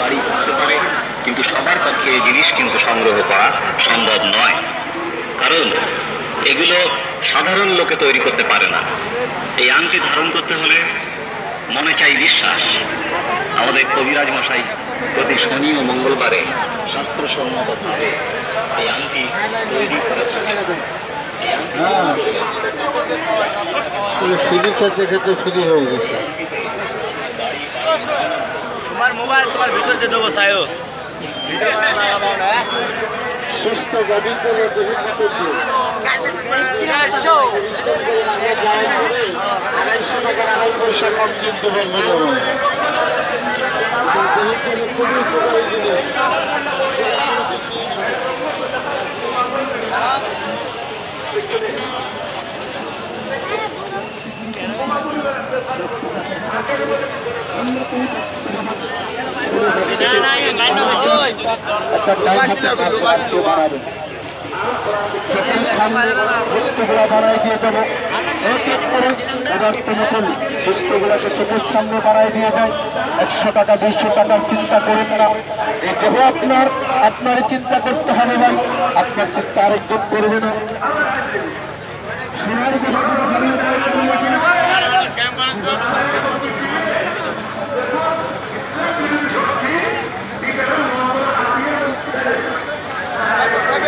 বাড়ি থাকতে পারে, কিন্তু সবার পক্ষে এই জিনিস কিন্তু সংগ্রহ করা সম্ভব নয়। কারণ এগুলো সাধারণ লোকে তৈরি করতে পারে না। এই আংটি ধারণ করতে হলে মনে চাই বিশ্বাস। আমাদের কবিরাজ মশাই প্রতি শনি ও মঙ্গলবারে শাস্ত্রসম্মতভাবে এই আংটি তৈরি করে সিঁড়িটা দেখে তো শুরু হয়ে গেছে। তোমার মোবাইল তোমার ভিতর যে দেবো সায়ো। সুস্থ গাড়ি করে। আড়াইশো টাকার আড়াই পয়সা কম কিনতে খুবই উপকারী জিনিস একটা টাইম দিয়ে করে সামনে বানাই দিয়ে একশো টাকা দুইশো টাকার চিন্তা করেন না এই দেহ আপনার আপনার চিন্তা করতে হবে ভাই। আপনার চিন্তা আরেকজন করবে না। সোনার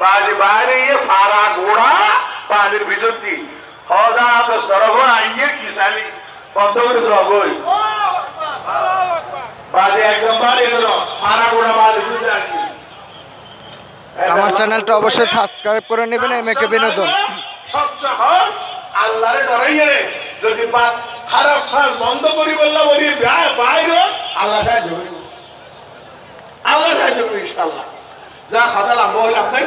বাজি বাইরে ফারা গোড়া পানির ভিতর হদা তো সরব আইয়ে কিসানি বন্ধ করে সবই বাজি একদম বাড়ি গেল ফারা গোড়া বাজি ভিতর আমার চ্যানেলটা অবশ্যই সাবস্ক্রাইব করে নেবেন এম কে বিনোদন। সৎসাহস আল্লাহরে ডরাইয়ে রে। যদি খারাপ বন্ধ করি বললাম বলি বাইরে। আল্লাহ সাহায্য সাহায্য যা খাতা লাম্বা হইলে আপনার